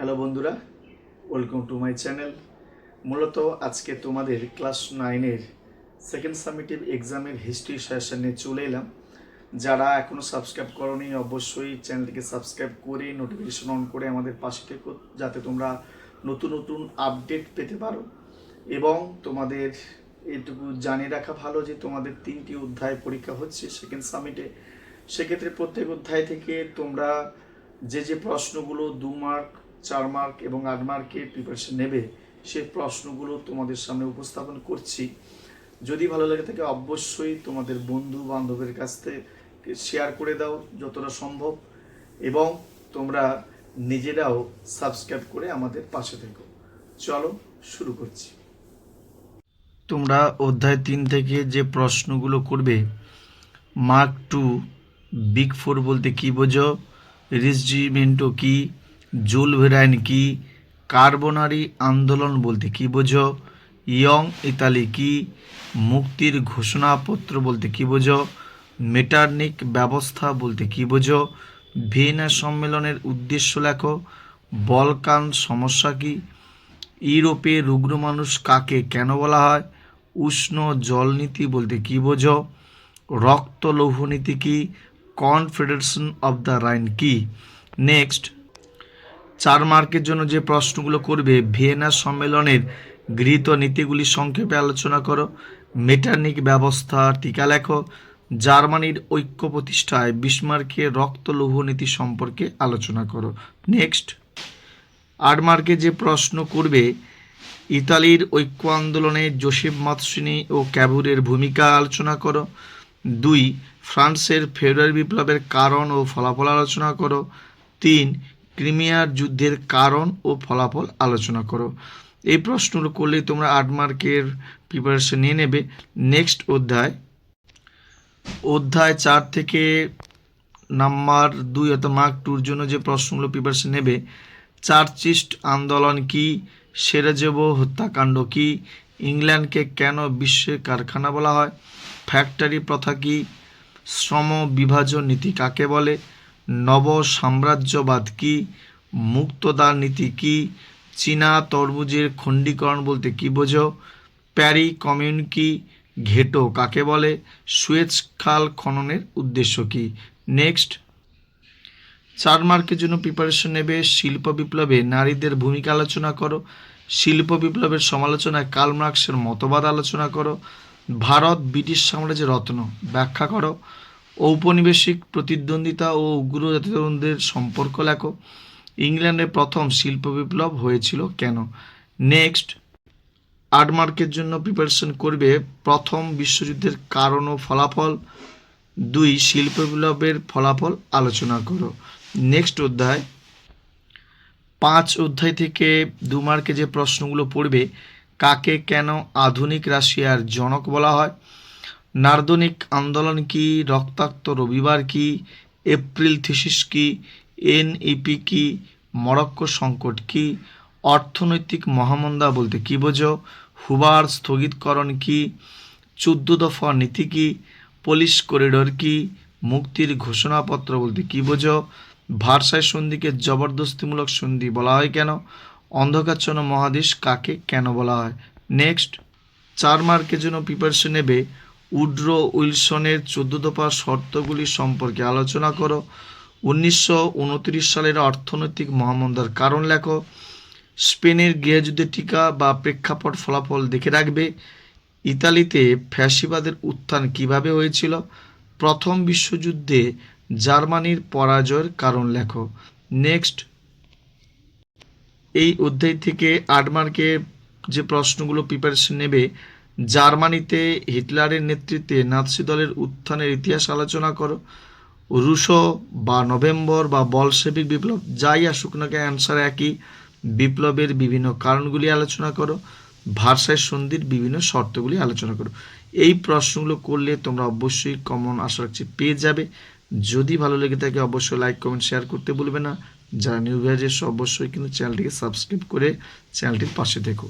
Hello বন্ধুরা, welcome to my channel. মূলত আজকে তোমাদের ক্লাস নাইনের সেকেন্ড সামিটিভ এক্সামের হিস্ট্রি সেশন চলে এলাম। যারা এখনও সাবস্ক্রাইব করনি, অবশ্যই চ্যানেলটিকে সাবস্ক্রাইব করে নোটিফিকেশন অন করে আমাদের পাশে থেকে, যাতে তোমরা নতুন নতুন আপডেট পেতে পারো। এবং তোমাদের এটুকু জানিয়ে রাখা ভালো যে তোমাদের তিনটি অধ্যায় পরীক্ষা হচ্ছে সেকেন্ড সামিটে সেক্ষেত্রে প্রত্যেক অধ্যায় থেকে তোমরা যে যে প্রশ্নগুলো দু মার্ক চার মার্ক এবং আট মার্কের প্রিপারেশন নেবে, সেই প্রশ্নগুলো তোমাদের সামনে উপস্থাপন করছি। যদি ভালো লাগে থাকে অবশ্যই তোমাদের বন্ধু বান্ধবের কাছ থেকে শেয়ার করে দাও যতটা সম্ভব এবং তোমরা নিজেরাও সাবস্ক্রাইব করে আমাদের পাশে থেকো। চলো শুরু করছি। তোমরা অধ্যায় তিন থেকে যে প্রশ্নগুলো করবে, মার্ক টু, বিগ ফোর বলতে কি বোঝো রিসজিমেন্টো কি জুল ভেরাইন কি? কার্বনারি আন্দোলন বলতে কি বোঝো? ইয়ং ইতালি কি? মুক্তির ঘোষণাপত্র বলতে কি বোঝো? মেটার্নিক ব্যবস্থা বলতে কি বোঝো? ভিয়েনা সম্মেলনের উদ্দেশ্য লেখো। বলকান সমস্যা কি? ইউরোপে রুগ্ন মানুষ কাকে কেন বলা হয়? উষ্ণ জলনীতি বলতে কি বোঝো? রক্ত লৌহনীতি কি? কনফেডারেশন অব দ্য রাইন কি? নেক্সট চার মার্কের জন্য যে প্রশ্নগুলো করবে, ভিয়েনা সম্মেলনের গৃহীত নীতিগুলি সংক্ষেপে আলোচনা করো। মেটার্নিক ব্যবস্থা টিকা লেখো। জার্মানির ঐক্য প্রতিষ্ঠায় বিসমার্কের রক্ত লৌহ নীতি সম্পর্কে আলোচনা করো। নেক্সট। আট মার্কে যে প্রশ্ন করবে, ইতালির ঐক্য আন্দোলনে জোসেফ মাতসিনি ও ক্যাবুরের ভূমিকা আলোচনা করো। দুই, ফ্রান্সের ফেব্রুয়ারি বিপ্লবের কারণ ও ফলাফল আলোচনা করো। তিন ক্রিমিয়ার যুদ্ধের কারণ ও ফলাফল আলোচনা করো। এই প্রশ্নগুলো করলেই তোমরা আট মার্কের প্রিপারেশন নিয়ে নেবে। নেক্সট অধ্যায়। অধ্যায় চার থেকে নাম্বার দুই অর্থাৎ মার্ক টুর জন্য যে প্রশ্নগুলো প্রিপারেশন নেবে, চার্চিস্ট আন্দোলন কি, সেরাজেব হত্যাকাণ্ড কি, ইংল্যান্ডকে কেন বিশ্বের কারখানা বলা হয়, ফ্যাক্টরি প্রথা কি, শ্রম বিভাজন নীতি কাকে বলে নব সাম্রাজ্যবাদ কি? মুক্তদার নীতি কি? চীনা তরমুজের খণ্ডীকরণ বলতে কি বোঝো? প্যারি কমিউন কি? ঘেটো কাকে বলে? সুয়েজ খাল খননের উদ্দেশ্য কি? নেক্সট। চার মার্কের জন্য প্রিপারেশন নেবে শিল্প বিপ্লবে নারীদের ভূমিকা আলোচনা করো। শিল্প বিপ্লবের সমালোচনায় কার্ল মার্কসের মতবাদ আলোচনা করো। ভারত ব্রিটিশ সাম্রাজ্যের রত্ন। ব্যাখ্যা করো। ঔপনিবেশিক প্রতিদ্বন্দ্বিতা ও উগ্র জাতিদের সম্পর্ক লেখো। ইংল্যান্ডে প্রথম শিল্প বিপ্লব হয়েছিল কেন? নেক্সট মার্কের জন্য প্রিপারেশন করবে প্রথম বিশ্বযুদ্ধের কারণ ও ফলাফল। দুই, শিল্প বিপ্লবের ফলাফল আলোচনা করো। নেক্সট অধ্যায়। পাঁচ অধ্যায় থেকে দু মার্কে যে প্রশ্নগুলো পড়বে, কাকে কেন আধুনিক রাশিয়ার জনক বলা হয়? নার্দনিক আন্দোলন কি, রক্তাক্ত রবিবার কি, এপ্রিল থিসিস কি, এনইপি কি, মরক্কো সংকট কি, অর্থনৈতিক মহামন্দা বলতে কি বোঝো, হুবার স্থগিতকরণ কি, চোদ্দ দফা নীতি কি, পুলিশ করিডোর কি, মুক্তির ঘোষণাপত্র বলতে কি বোঝো, ভারসায় সন্ধিকে জবরদস্তিমূলক সন্ধি বলা হয় কেন অন্ধকারচ্ছন্ন মহাদেশ কাকে কেন বলা হয়? নেক্সট, চার মার্কের জন্য প্রিপারেশন নেবে উড্রো উইলসনের চোদ্দ দফা শর্তগুলি সম্পর্কে আলোচনা করো। উনিশশো উনত্রিশ সালের অর্থনৈতিক মহামন্দার কারণ লেখো। স্পেনের গৃহযুদ্ধের টিকা বা প্রেক্ষাপট ফলাফল দেখে রাখবে। ইতালিতে ফ্যাসিবাদের উত্থান কীভাবে হয়েছিল? প্রথম বিশ্বযুদ্ধে জার্মানির পরাজয়ের কারণ লেখো। নেক্সট। এই অধ্যায় থেকে আট যে প্রশ্নগুলো প্রিপারেশন নেবে জার্মানিতে হিটলারের নেতৃত্বে নাৎসি দলের উত্থানের ইতিহাস আলোচনা করো। রুশো বা নভেম্বর বা বলসেবিক বিপ্লব যাই আসুক না কেন অ্যান্সার একই। বিপ্লবের বিভিন্ন কারণগুলি আলোচনা করো ভারসায় সন্ধির বিভিন্ন শর্তগুলি আলোচনা করো। এই প্রশ্নগুলো করলে তোমরা অবশ্যই কমন আশা রাখছি পেয়ে যাবে। যদি ভালো লেগে থাকে অবশ্যই লাইক কমেন্ট শেয়ার করতে ভুলবে না। যারা নিউ ভিয়ার্স অবশ্যই কিন্তু চ্যানেলটিকে সাবস্ক্রাইব করে চ্যানেলটির পাশে দেখো